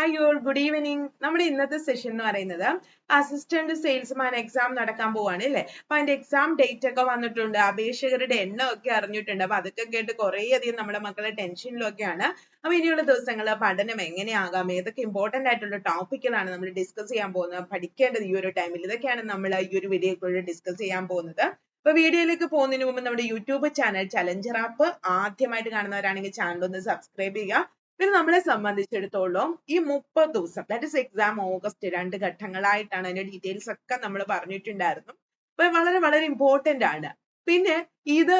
Hi y'all good evening നമ്മുടെ ഇന്നത്തെ session എന്ന് പറയുന്നത് അസിസ്റ്റന്റ് സെയിൽസ്മാൻ എക്സാം നടക്കാൻ പോവാണ് അല്ലേ? അപ്പൊ അതിന്റെ എക്സാം ഡേറ്റ് ഒക്കെ വന്നിട്ടുണ്ട്. അപേക്ഷകരുടെ എണ്ണം ഒക്കെ അറിഞ്ഞിട്ടുണ്ട്. അപ്പൊ അതൊക്കെ കേട്ട് കുറെ അധികം നമ്മുടെ മക്കളെ ടെൻഷനിലൊക്കെയാണ് അപ്പൊ ഇനിയുള്ള ദിവസങ്ങൾ പഠനം എങ്ങനെയാകാം? ഏതൊക്കെ ഇമ്പോർട്ടന്റ് ആയിട്ടുള്ള ടോപ്പിക്കുകളാണ് നമ്മൾ ഡിസ്കസ് ചെയ്യാൻ പോകുന്നത്? പഠിക്കേണ്ടത് ഈ ഒരു ടൈമിൽ ഇതൊക്കെയാണ് നമ്മൾ ഈ ഒരു വീഡിയോക്കുള്ളിൽ ഡിസ്കസ് ചെയ്യാൻ പോകുന്നത്. അപ്പൊ വീഡിയോയിലേക്ക് പോകുന്നതിന് മുമ്പ് നമ്മുടെ യൂട്യൂബ് ചാനൽ ചലഞ്ചർ ആപ്പ് ആദ്യമായിട്ട് കാണുന്നവരാണെങ്കിൽ ചാനൽ ഒന്ന് സബ്സ്ക്രൈബ് ചെയ്യുക. പിന്നെ നമ്മളെ സംബന്ധിച്ചിടത്തോളം ഈ മുപ്പത് ദിവസം ദാറ്റ് ഇസ് എക്സാം ഓഗസ്റ്റ് രണ്ട് ഘട്ടങ്ങളായിട്ടാണ് അതിന്റെ ഡീറ്റെയിൽസ് ഒക്കെ നമ്മൾ പറഞ്ഞിട്ടുണ്ടായിരുന്നു. അപ്പൊ വളരെ വളരെ ഇമ്പോർട്ടന്റ് ആണ്. പിന്നെ ഇത്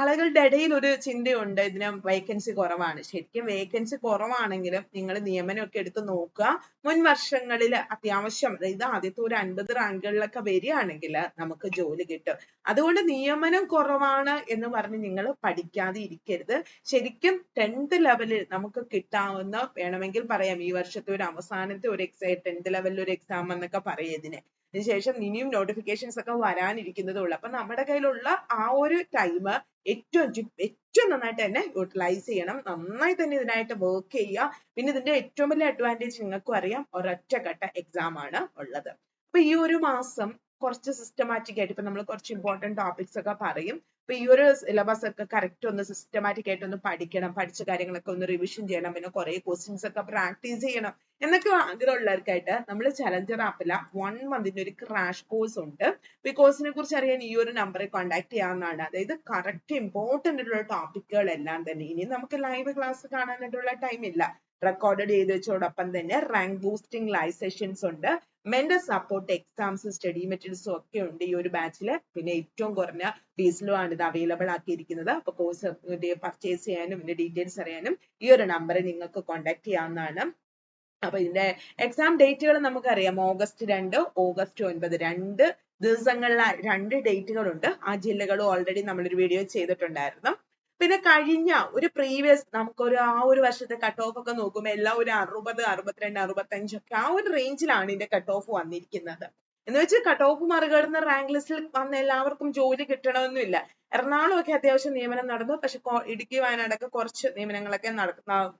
ആളുകളുടെ ഇടയിൽ ഒരു ചിന്തയുണ്ട്. ഇതിന് വേക്കൻസി കുറവാണ്. ശരിക്കും വേക്കൻസി കുറവാണെങ്കിലും നിങ്ങൾ നിയമനമൊക്കെ എടുത്ത് നോക്കുക. മുൻ വർഷങ്ങളിൽ അത്യാവശ്യം അതായത് ആദ്യത്തെ ഒരു അൻപത് റാങ്കുകളിലൊക്കെ വരികയാണെങ്കിൽ നമുക്ക് ജോലി കിട്ടും. അതുകൊണ്ട് നിയമനം കുറവാണ് എന്ന് പറഞ്ഞ് നിങ്ങൾ പഠിക്കാതെ ഇരിക്കരുത്. ശരിക്കും ടെൻത്ത് ലെവലിൽ നമുക്ക് കിട്ടാവുന്ന വേണമെങ്കിൽ പറയാം ഈ വർഷത്തെ ഒരു അവസാനത്തെ ഒരു എക്സാം ടെൻത്ത് ലെവലിൽ ഒരു എക്സാം എന്നൊക്കെ പറയും ഇതിന്. അതിനുശേഷം ഇനിയും നോട്ടിഫിക്കേഷൻസ് ഒക്കെ വരാനിരിക്കുന്നതേ ഉള്ളൂ അപ്പൊ നമ്മുടെ കയ്യിലുള്ള ആ ഒരു ടൈം ഏറ്റവും ഏറ്റവും നന്നായിട്ട് തന്നെ യൂട്ടിലൈസ് ചെയ്യണം. നന്നായി തന്നെ ഇതിനായിട്ട് വർക്ക് ചെയ്യുക. പിന്നെ ഇതിന്റെ ഏറ്റവും വലിയ അഡ്വാന്റേജ് നിങ്ങൾക്കും അറിയാം ഒരൊറ്റഘട്ട എക്സാം ആണ് ഉള്ളത്. അപ്പൊ ഈ ഒരു മാസം കുറച്ച് സിസ്റ്റമാറ്റിക് ആയിട്ട് ഇപ്പൊ നമ്മൾ കുറച്ച് important ടോപ്പിക്സ് ഒക്കെ പറയും. അപ്പൊ ഈ ഒരു സിലബസ് ഒക്കെ കറക്റ്റ് ഒന്ന് സിസ്റ്റമാറ്റിക് ആയിട്ട് ഒന്ന് പഠിക്കണം പഠിച്ച കാര്യങ്ങളൊക്കെ ഒന്ന് റിവിഷൻ ചെയ്യണം പിന്നെ കുറെ ക്വസ്റ്റ്യൻസ് ഒക്കെ പ്രാക്ടീസ് ചെയ്യണം എന്നൊക്കെ ആഗ്രഹമുള്ളവർക്കായിട്ട് നമ്മൾ ചലഞ്ചർ ആപ്പില വൺ മന്തിന്റെ ഒരു ക്രാഷ് കോഴ്സ് ഉണ്ട്. ഈ കോഴ്സിനെ കുറിച്ച് അറിയാൻ ഈ ഒരു നമ്പറിൽ കോൺടാക്ട് ചെയ്യാവുന്നതാണ്. അതായത് കറക്റ്റ് ഇമ്പോർട്ടന്റ് ആയിട്ടുള്ള ടോപ്പിക്കുകൾ എല്ലാം തന്നെ. ഇനി നമുക്ക് ലൈവ് ക്ലാസ് കാണാനായിട്ടുള്ള ടൈം ഇല്ല. റെക്കോർഡ് ചെയ്ത് വെച്ചോടൊപ്പം തന്നെ റാങ്ക് ബൂസ്റ്റിംഗ് ലൈവ് സെഷൻസ് ഉണ്ട്. മെന്റർ സപ്പോർട്ട് എക്സാംസ് സ്റ്റഡി മെറ്റീരിയൽസും ഒക്കെ ഉണ്ട് ഈ ഒരു ബാച്ചിൽ പിന്നെ ഏറ്റവും കുറഞ്ഞ ഫീസിലും ആണ് ഇത് അവൈലബിൾ ആക്കിയിരിക്കുന്നത്. അപ്പൊ കോഴ്സ് പർച്ചേസ് ചെയ്യാനും ഇതിന്റെ ഡീറ്റെയിൽസ് അറിയാനും ഈ ഒരു നമ്പറിൽ നിങ്ങൾക്ക് കോൺടാക്ട് ചെയ്യാവുന്നതാണ്. അപ്പൊ ഇതിന്റെ എക്സാം ഡേറ്റുകൾ നമുക്കറിയാം. ഓഗസ്റ്റ് രണ്ട് ഓഗസ്റ്റ് ഒൻപത്. രണ്ട് ദിവസങ്ങളിൽ രണ്ട് ഡേറ്റുകളുണ്ട് ആ ജില്ലകൾ ഓൾറെഡി നമ്മളൊരു വീഡിയോ ചെയ്തിട്ടുണ്ടായിരുന്നു. പിന്നെ കഴിഞ്ഞ ഒരു പ്രീവിയസ് നമുക്കൊരു ആ ഒരു വർഷത്തെ കട്ട് ഓഫ് ഒക്കെ നോക്കുമ്പോൾ എല്ലാം ഒരു അറുപത് അറുപത്തിരണ്ട് അറുപത്തഞ്ചൊക്കെ ആ ഒരു റേഞ്ചിലാണ് ഇതിന്റെ കട്ട് ഓഫ് വന്നിരിക്കുന്നത്. എന്ന് വെച്ച് കട്ട് ഓഫ് മറികടന്ന് റാങ്ക് ലിസ്റ്റിൽ വന്ന എല്ലാവർക്കും ജോലി കിട്ടണമെന്നില്ല എറണാകുളം ഒക്കെ അത്യാവശ്യം നിയമനം നടന്നു. പക്ഷെ ഇടുക്കി വയനാടൊക്കെ കുറച്ച് നിയമനങ്ങളൊക്കെ നട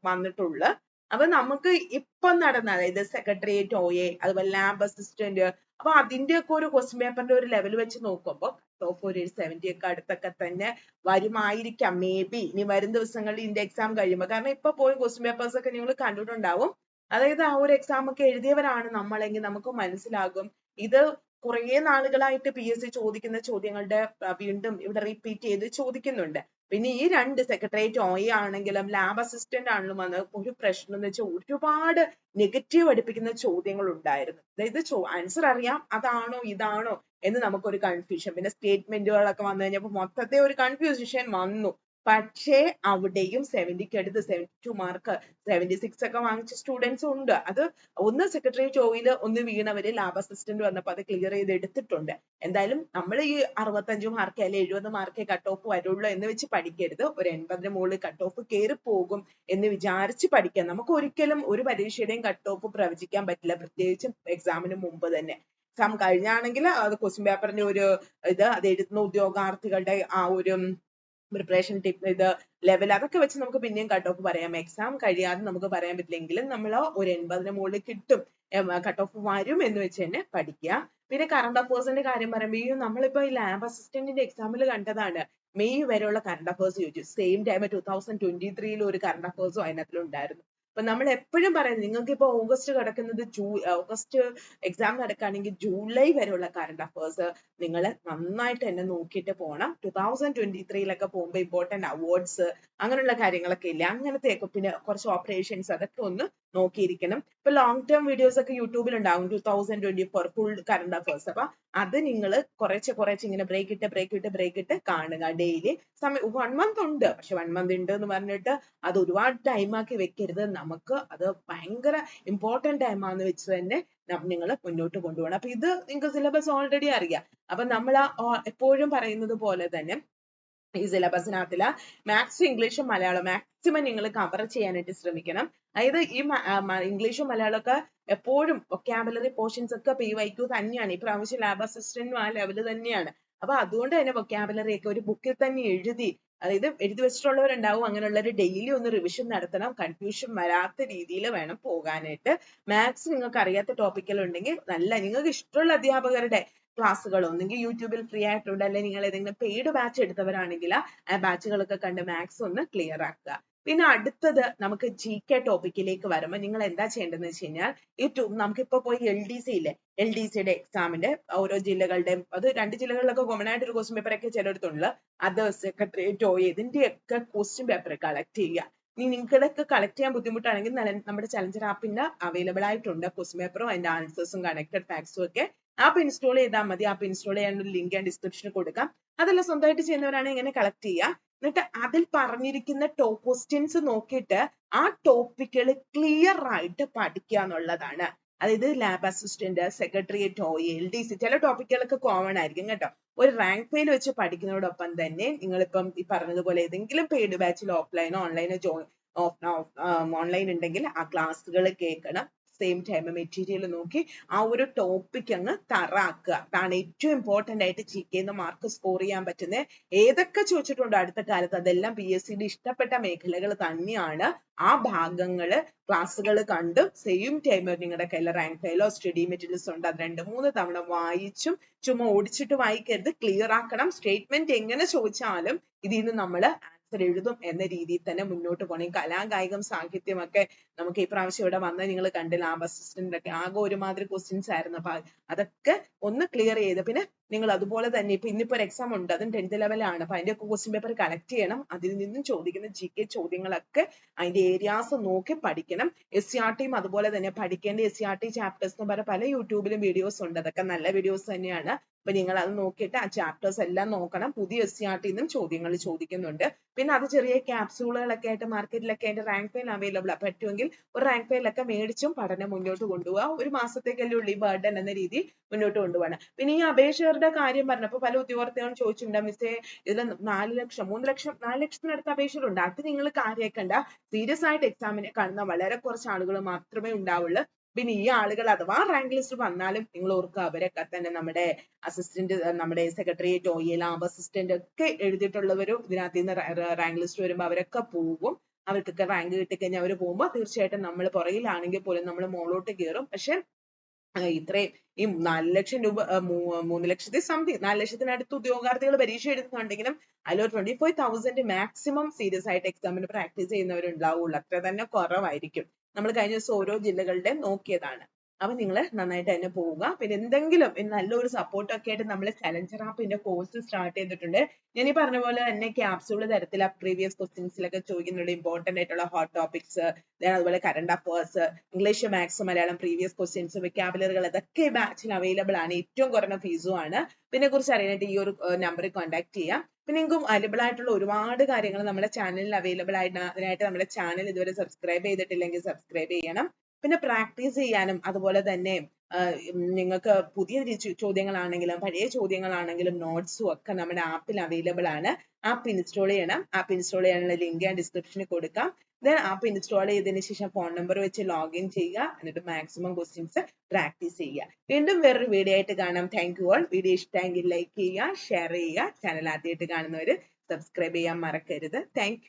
വന്നിട്ടുള്ളു. അപ്പൊ നമുക്ക് ഇപ്പൊ നടന്ന അതായത് സെക്രട്ടേറിയറ്റ് ഒ എ അതുപോലെ ലാബ് അസിസ്റ്റന്റ് അപ്പൊ അതിന്റെ ഒക്കെ ഒരു ക്വസ്റ്റ്യൻ പേപ്പറിന്റെ ഒരു ലെവൽ വെച്ച് നോക്കുമ്പോൾ ടോപ്പ് ഒരു സെവന്റി ഒക്കെ അടുത്തൊക്കെ തന്നെ വരുമായിരിക്കാം. മേ ബി ഇനി വരും ദിവസങ്ങളിൽ ഇതിന്റെ എക്സാം കഴിയുമ്പോൾ കാരണം ഇപ്പൊ പോയി ക്വസ്റ്റ്യൻ പേപ്പേഴ്സ് ഒക്കെ നിങ്ങൾ കണ്ടിട്ടുണ്ടാവും. അതായത് ആ ഒരു എക്സാം ഒക്കെ എഴുതിയവരാണ് നമ്മളെങ്കിൽ നമുക്ക് മനസ്സിലാകും. ഇത് കുറേ നാളുകളായിട്ട് പി എസ് സി ചോദിക്കുന്ന ചോദ്യങ്ങളുടെ വീണ്ടും ഇവിടെ റിപ്പീറ്റ് ചെയ്ത് ചോദിക്കുന്നുണ്ട്. പിന്നെ ഈ രണ്ട് സെക്രട്ടേറിയറ്റ് ഒ ആണെങ്കിലും ലാബ് അസിസ്റ്റന്റ് ആണെങ്കിലും വന്ന് ഒരു പ്രശ്നം എന്ന് വെച്ചാൽ ഒരുപാട് നെഗറ്റീവ് അടുപ്പിക്കുന്ന ചോദ്യങ്ങൾ ഉണ്ടായിരുന്നു. അതായത് ആൻസർ അറിയാം അതാണോ ഇതാണോ എന്ന് നമുക്കൊരു കൺഫ്യൂഷൻ പിന്നെ സ്റ്റേറ്റ്മെന്റുകളൊക്കെ വന്നു കഴിഞ്ഞപ്പോൾ മൊത്തത്തെ ഒരു കൺഫ്യൂഷൻ വന്നു. പക്ഷേ അവിടെയും സെവന്റിക്ക് അടുത്ത് seventy two mark seventy six ഒക്കെ വാങ്ങിച്ച സ്റ്റുഡൻസ് ഉണ്ട്. അത് ഒന്ന് സെക്രട്ടറി ജോയിൽ ഒന്ന് വീണവര് ലാബ് അസിസ്റ്റന്റ് വന്നപ്പോൾ അത് ക്ലിയർ ചെയ്ത് എടുത്തിട്ടുണ്ട്. എന്തായാലും നമ്മൾ ഈ അറുപത്തഞ്ച് മാർക്ക് അല്ലെങ്കിൽ എഴുപത് മാർക്കേ കട്ട് ഓഫ് വരുള്ളൂ എന്ന് വെച്ച് പഠിക്കരുത്. ഒരു എൺപതിന് മുകളിൽ കട്ട് ഓഫ് കയറി പോകും എന്ന് വിചാരിച്ച് പഠിക്കാം. നമുക്ക് ഒരിക്കലും ഒരു പരീക്ഷയുടെയും കട്ട് ഓഫ് പ്രവചിക്കാൻ പറ്റില്ല. പ്രത്യേകിച്ചും എക്സാമിന് മുമ്പ് തന്നെ. എക്സാം കഴിഞ്ഞാണെങ്കിൽ അത് ക്വസ്റ്റ്യൻ പേപ്പറിന്റെ ഒരു ഇത് അത് എഴുതുന്ന ഉദ്യോഗാർത്ഥികളുടെ ആ ഒരു പ്രിപ്പറേഷൻ ടിപ്പ് ഇത് ലെവൽ അതൊക്കെ വെച്ച് നമുക്ക് പിന്നെയും കട്ട് ഓഫ് പറയാം. എക്സാം കഴിയാതെ നമുക്ക് പറയാൻ പറ്റില്ലെങ്കിലും നമ്മൾ ഒരു എൺപതിന് മുകളിൽ കിട്ടും. കട്ട് ഓഫ് വരും എന്ന് വെച്ച് തന്നെ പഠിക്കുക. പിന്നെ കറണ്ട് അഫേഴ്സിന്റെ കാര്യം പറയുമ്പോൾ നമ്മളിപ്പോ ഈ ലാബ് അസിസ്റ്റന്റിന്റെ എക്സാമിൽ കണ്ടതാണ്. മെയ് വരെയുള്ള കറണ്ട് അഫേഴ്സ് ചോദിച്ചു same time two thousand twenty ത്രീയിൽ ഒരു കറണ്ട് അഫേഴ്സും അതിനകത്തിലുണ്ടായിരുന്നു. അപ്പൊ നമ്മൾ എപ്പോഴും പറയുന്നത് നിങ്ങൾക്ക് ഇപ്പൊ ഓഗസ്റ്റ് കിടക്കുന്നത് ജൂ ഓഗസ്റ്റ് എക്സാം നടക്കുകയാണെങ്കിൽ ജൂലൈ വരെയുള്ള കറണ്ട് അഫേഴ്സ് നിങ്ങൾ നന്നായിട്ട് തന്നെ നോക്കിയിട്ട് പോകണം ടു തൗസൻഡ് ട്വന്റി ത്രീയിലൊക്കെ പോകുമ്പോൾ ഇമ്പോർട്ടന്റ് അവാർഡ്സ് അങ്ങനെയുള്ള കാര്യങ്ങളൊക്കെ ഇല്ല? അങ്ങനത്തെ പിന്നെ കുറച്ച് ഓപ്പറേഷൻസ് അതൊക്കെ ഒന്ന് നോക്കിയിരിക്കണം. ഇപ്പൊ ലോങ് ടേം വീഡിയോസ് ഒക്കെ യൂട്യൂബിൽ ഉണ്ടാവും. Two thousand twenty four full current affairs അപ്പൊ അത് നിങ്ങൾ കുറച്ച് കുറച്ച് ഇങ്ങനെ ബ്രേക്ക് ഇട്ട് ബ്രേക്ക് ഇട്ട് ബ്രേക്ക് ഇട്ട് കാണുക ഡെയിലി സമയം വൺ മന്ത് ഉണ്ട്. പക്ഷെ വൺ മന്ത് ഉണ്ട് എന്ന് പറഞ്ഞിട്ട് അത് ഒരുപാട് ടൈം ആക്കി വെക്കരുത്. നമുക്ക് അത് ഭയങ്കര ഇമ്പോർട്ടന്റ് ടൈം ആണെന്ന് വെച്ച് തന്നെ നിങ്ങൾ മുന്നോട്ട് കൊണ്ടുപോകണം. അപ്പൊ ഇത് നിങ്ങൾക്ക് സിലബസ് ഓൾറെഡി അറിയാം. അപ്പൊ നമ്മൾ എപ്പോഴും പറയുന്നത് പോലെ തന്നെ ഈ സിലബസിനകത്തിൽ മാത്സ് ഇംഗ്ലീഷും മലയാളം. മാക്സിമം നിങ്ങൾ കവർ ചെയ്യാനായിട്ട് ശ്രമിക്കണം. അതായത് ഈ ഇംഗ്ലീഷും മലയാളമൊക്കെ എപ്പോഴും വൊക്കാബുലറി പോർഷൻസ് ഒക്കെ പി ക്യു തന്നെയാണ്. ഈ പ്രാവശ്യം ലാബ് അസിസ്റ്റന്റും ആ ലെവൽ തന്നെയാണ്. അപ്പൊ അതുകൊണ്ട് തന്നെ വൊക്കാബുലറി ഒക്കെ ഒരു ബുക്കിൽ തന്നെ എഴുതി അതായത് എഴുതി വെച്ചിട്ടുള്ളവരുണ്ടാവും. അങ്ങനെയുള്ളവർ ഡെയിലി ഒന്ന് റിവിഷൻ നടത്തണം. കൺഫ്യൂഷൻ വരാത്ത രീതിയിൽ വേണം പോകാനായിട്ട്. മാത്സ് നിങ്ങൾക്ക് അറിയാത്ത ടോപ്പിക്കൽ ഉണ്ടെങ്കിൽ നല്ല നിങ്ങൾക്ക് ഇഷ്ടമുള്ള അധ്യാപകരുടെ ക്ലാസ്സുകൾ ഒന്നെങ്കിൽ യൂട്യൂബിൽ ഫ്രീ ആയിട്ടുണ്ട് അല്ലെങ്കിൽ നിങ്ങൾ ഏതെങ്കിലും പെയ്ഡ് ബാച്ച് എടുത്തവരാണെങ്കിൽ ആ ബാച്ചുകളൊക്കെ കണ്ട് മാത്സ് ഒന്ന് ക്ലിയർ ആക്കുക. പിന്നെ അടുത്തത് നമുക്ക് ജി കെ ടോപ്പിക്കിലേക്ക് വരുമ്പോൾ നിങ്ങൾ എന്താ ചെയ്യേണ്ടതെന്ന് വെച്ച് കഴിഞ്ഞാൽ ഈ നമുക്കിപ്പോൾ നമുക്കിപ്പോ പോയി എൽ ഡി സി ഇല്ലേ? എൽ ഡി സിയുടെ എക്സാമിന്റെ ഓരോ ജില്ലകളുടെയും അത് രണ്ട് ജില്ലകളിലൊക്കെ കോമൺ ആയിട്ട് ഒരു ക്വസ്റ്റ്യൻ പേപ്പർ ഒക്കെ ചിലയിടത്തുണ്ട്. അത് ഇതിന്റെ ഇതിന്റെയൊക്കെ ക്വസ്റ്റ്യൻ പേപ്പർ കളക്ട് ചെയ്യുക. ഇനി നിങ്ങൾക്കൊക്കെ കളക്ട് ചെയ്യാൻ ബുദ്ധിമുട്ടാണെങ്കിൽ നമ്മുടെ ചലഞ്ചർ ആപ്പിന്റെ അവൈലബിൾ ആയിട്ടുണ്ട്. ക്വസ്റ്റ്യൻ പേപ്പറും അതിന്റെ ആൻസേഴ്സും കണക്റ്റഡ് ഫാക്ട്സും ഒക്കെ ആപ്പ് ഇൻസ്റ്റാൾ ചെയ്താൽ മതി. ആപ്പ് ഇൻസ്റ്റാൾ ചെയ്യാനുള്ള ലിങ്ക് ഞാൻ ഡിസ്ക്രിപ്ഷനിൽ കൊടുക്കാം. അതല്ല സ്വന്തമായിട്ട് ചെയ്യുന്നവരാണ് ഇങ്ങനെ കളക്ട് ചെയ്യുക. എന്നിട്ട് അതിൽ പറഞ്ഞിരിക്കുന്ന ടോപ്പ് ക്വസ്റ്റ്യൻസ് നോക്കിയിട്ട് ആ ടോപ്പിക്കുകൾ ക്ലിയർ ആയിട്ട് പഠിക്കുക എന്നുള്ളതാണ്. അതായത് lab assistant secretariat L D C ചില ടോപ്പിക്കുകളൊക്കെ കോമൺ ആയിരിക്കും കേട്ടോ. ഒരു റാങ്ക് ഫെയിൽ വെച്ച് പഠിക്കുന്നതോടൊപ്പം തന്നെ നിങ്ങളിപ്പം ഈ പറഞ്ഞതുപോലെ ഏതെങ്കിലും പെയ്ഡ് ബാച്ചിൽ ഓഫ്ലൈനോ ഓൺലൈനോ ജോയിൻ ഓൺലൈൻ ഉണ്ടെങ്കിൽ ആ ക്ലാസ്സുകൾ കേൾക്കണം. സെയിം ടൈം മെറ്റീരിയൽ നോക്കി ആ ഒരു ടോപ്പിക് അങ്ങ് തറാക്കുക. അതാണ് ഏറ്റവും ഇമ്പോർട്ടന്റ് ആയിട്ട് ജി കെന്ന് മാർക്ക് സ്കോർ ചെയ്യാൻ പറ്റുന്നത് ഏതൊക്കെ ചോദിച്ചിട്ടുണ്ടോ അടുത്ത കാലത്ത്? അതെല്ലാം പി എസ് സിയുടെ ഇഷ്ടപ്പെട്ട മേഖലകൾ തന്നെയാണ് ആ ഭാഗങ്ങൾ ക്ലാസ്സുകൾ കണ്ട് സെയിം ടൈം നിങ്ങളുടെ കയ്യിൽ റാങ്ക് ഫയലോ സ്റ്റഡി മെറ്റീരിയൽസ് ഉണ്ട്. അത് രണ്ട് മൂന്ന് തവണ വായിച്ചും ചുമ്മാ ഓടിച്ചിട്ട് വായിക്കരുത്. ക്ലിയർ ആക്കണം. സ്റ്റേറ്റ്മെന്റ് എങ്ങനെ ചോദിച്ചാലും ഇതിൽ നിന്ന് നമ്മൾ ആൻസർ എഴുതും എന്ന രീതിയിൽ തന്നെ മുന്നോട്ട് പോകണം. കലാകായികം സാഹിത്യം ഒക്കെ നമുക്ക് ഈ പ്രാവശ്യം ഇവിടെ വന്ന് നിങ്ങൾ കണ്ടില്ല. ലാബ് അസിസ്റ്റന്റ് ഒക്കെ ആകെ ഒരുമാതിരി ക്വസ്റ്റ്യൻസ് ആയിരുന്നു. അപ്പൊ അതൊക്കെ ഒന്ന് ക്ലിയർ ചെയ്ത് പിന്നെ നിങ്ങൾ അതുപോലെ തന്നെ ഇപ്പൊ ഇന്നിപ്പോ ഒരു എക്സാം ഉണ്ട്. അതും ടെൻത്ത് ലെവലാണ് അപ്പൊ അതിന്റെ ക്വസ്റ്റ്യൻ പേപ്പർ കളക്ട് ചെയ്യണം. അതിൽ നിന്നും ചോദിക്കുന്ന ജി കെ ചോദ്യങ്ങളൊക്കെ അതിന്റെ ഏരിയാസ് നോക്കി പഠിക്കണം. എസ് സി ആർ ടിയും അതുപോലെ തന്നെ പഠിക്കേണ്ട S C R T chapters എന്ന് പറഞ്ഞ പല യൂട്യൂബിലും വീഡിയോസ് ഉണ്ട്. അതൊക്കെ നല്ല വീഡിയോസ് തന്നെയാണ്. അപ്പൊ നിങ്ങൾ അത് നോക്കിയിട്ട് ആ ചാപ്റ്റേഴ്സ് എല്ലാം നോക്കണം. പുതിയ എസ് സി ആർ ടിന്നും ചോദ്യങ്ങൾ ചോദിക്കുന്നുണ്ട്. പിന്നെ അത് ചെറിയ ക്യാപ്സൂളുകളൊക്കെ ആയിട്ട് മാർക്കറ്റിലൊക്കെ അതിന്റെ റാങ്ക് ഫയൽ അവൈലബിൾ ആ. പറ്റുമെങ്കിൽ ഒരു റാങ്ക് ഫയലൊക്കെ മേടിച്ചും പഠനം മുന്നോട്ട് കൊണ്ടുപോകാം ഒരു മാസത്തേക്കല്ലേ ഉള്ളൂ ഈ ബർഡൻ എന്ന രീതി മുന്നോട്ട് കൊണ്ടുപോകണം പിന്നെ ഈ അപേക്ഷകരുടെ കാര്യം പറഞ്ഞപ്പോൾ പല ഉദ്യോഗാർത്ഥികളും ചോദിച്ചിട്ടുണ്ട് മിസ്സേ ഇതിൽ നാല് ലക്ഷം മൂന്ന് ലക്ഷം നാല് ലക്ഷത്തിനടുത്ത് അപേക്ഷകളുണ്ട്. അത് നിങ്ങൾ കാര്യമാക്കണ്ട സീരിയസ് ആയിട്ട് എക്സാമിനെ കാണുന്ന വളരെ കുറച്ച് ആളുകൾ മാത്രമേ ഉണ്ടാവുള്ളൂ. പിന്നെ ഈ ആളുകൾ അഥവാ റാങ്ക് ലിസ്റ്റ് വന്നാലും നിങ്ങൾ ഓർക്കുക അവരൊക്കെ തന്നെ നമ്മുടെ അസിസ്റ്റന്റ് നമ്മുടെ സെക്രട്ടേറിയറ്റ് ഒ ലാബ് അസിസ്റ്റന്റ് ഒക്കെ എഴുതിയിട്ടുള്ളവരും ഇതിനകത്ത് നിന്ന് റാങ്ക് ലിസ്റ്റ് വരുമ്പോൾ അവരൊക്കെ പോകും. അവർക്കൊക്കെ റാങ്ക് കിട്ടിക്കഴിഞ്ഞാൽ അവർ പോകുമ്പോൾ തീർച്ചയായിട്ടും നമ്മൾ പുറകിലാണെങ്കിൽ പോലും നമ്മൾ മുകളിലോട്ട് കയറും പക്ഷെ ഇത്രയും ഈ നാല് ലക്ഷം രൂപ മൂന്ന് ലക്ഷത്തി സംതിങ് നാല് ലക്ഷത്തിനടുത്ത് ഉദ്യോഗാർത്ഥികൾ പരീക്ഷ എഴുതുന്നുണ്ടെങ്കിലും അതിൽ twenty five thousand maximum serious ആയിട്ട് എക്സാമിന് പ്രാക്ടീസ് ചെയ്യുന്നവരുണ്ടാവുള്ളൂ. അത്ര തന്നെ കുറവായിരിക്കും. നമ്മൾ കഴിഞ്ഞ ദിവസം ഓരോ ജില്ലകളുടെ നോക്കിയതാണ്. അപ്പൊ നിങ്ങൾ നന്നായിട്ട് തന്നെ പോവുക. പിന്നെ എന്തെങ്കിലും നല്ലൊരു സപ്പോർട്ട് ഒക്കെ ആയിട്ട് നമ്മൾ ചലഞ്ചർ ആപ്പിന്റെ കോഴ്സ് സ്റ്റാർട്ട് ചെയ്തിട്ടുണ്ട്. ഞാൻ ഈ പറഞ്ഞ പോലെ തന്നെ ക്യാപ്സുള്ള തരത്തിൽ പ്രീവിയസ് ക്വസ്റ്റ്യൻസിലൊക്കെ ചോദിക്കുന്നുണ്ട്. ഇമ്പോർട്ടന്റ് ആയിട്ടുള്ള ഹോട്ട് ടോപ്പിക്സ് അതുപോലെ current affairs English maths Malayalam previous questions വെക്കാബുലറുകൾ ഇതൊക്കെ ബാച്ചിൽ അവൈലബിൾ ആണ്. ഏറ്റവും കുറഞ്ഞ ഫീസും ആണ്. പിന്നെ കുറിച്ച് അറിയാനായിട്ട് ഈ ഒരു നമ്പറിൽ കോൺടാക്ട് ചെയ്യാം. പിന്നെ നിങ്ങൾക്കും അവൈലബിൾ ആയിട്ടുള്ള ഒരുപാട് കാര്യങ്ങൾ നമ്മുടെ ചാനലിൽ അവൈലബിൾ ആയിട്ട് അതിനായിട്ട് നമ്മുടെ ചാനൽ ഇതുവരെ സബ്സ്ക്രൈബ് ചെയ്തിട്ടില്ലെങ്കിൽ സബ്സ്ക്രൈബ് ചെയ്യണം. പിന്നെ പ്രാക്ടീസ് ചെയ്യാനും അതുപോലെ തന്നെ നിങ്ങൾക്ക് പുതിയ ചോദ്യങ്ങളാണെങ്കിലും പഴയ ചോദ്യങ്ങളാണെങ്കിലും നോട്ട്സും ഒക്കെ നമ്മുടെ ആപ്പിൽ അവൈലബിൾ ആണ്. ആപ്പ് ഇൻസ്റ്റാൾ ചെയ്യണം. ആപ്പ് ഇൻസ്റ്റാൾ ചെയ്യാനുള്ള ലിങ്ക് ഞാൻ ഡിസ്ക്രിപ്ഷനിൽ കൊടുക്കാം. ദെൻ ആപ്പ് ഇൻസ്റ്റാൾ ചെയ്തതിന് ശേഷം ഫോൺ നമ്പർ വെച്ച് ലോഗിൻ ചെയ്യുക. എന്നിട്ട് മാക്സിമം ക്വസ്റ്റ്യൻസ് പ്രാക്ടീസ് ചെയ്യുക. വീണ്ടും വേറൊരു വീഡിയോ ആയിട്ട് കാണാം. താങ്ക് യു ഓൾ വീഡിയോ ഇഷ്ടമെങ്കിൽ ലൈക്ക് ചെയ്യുക ഷെയർ ചെയ്യുക. ചാനൽ ആദ്യമായിട്ട് കാണുന്നവർ സബ്സ്ക്രൈബ് ചെയ്യാൻ മറക്കരുത്. താങ്ക്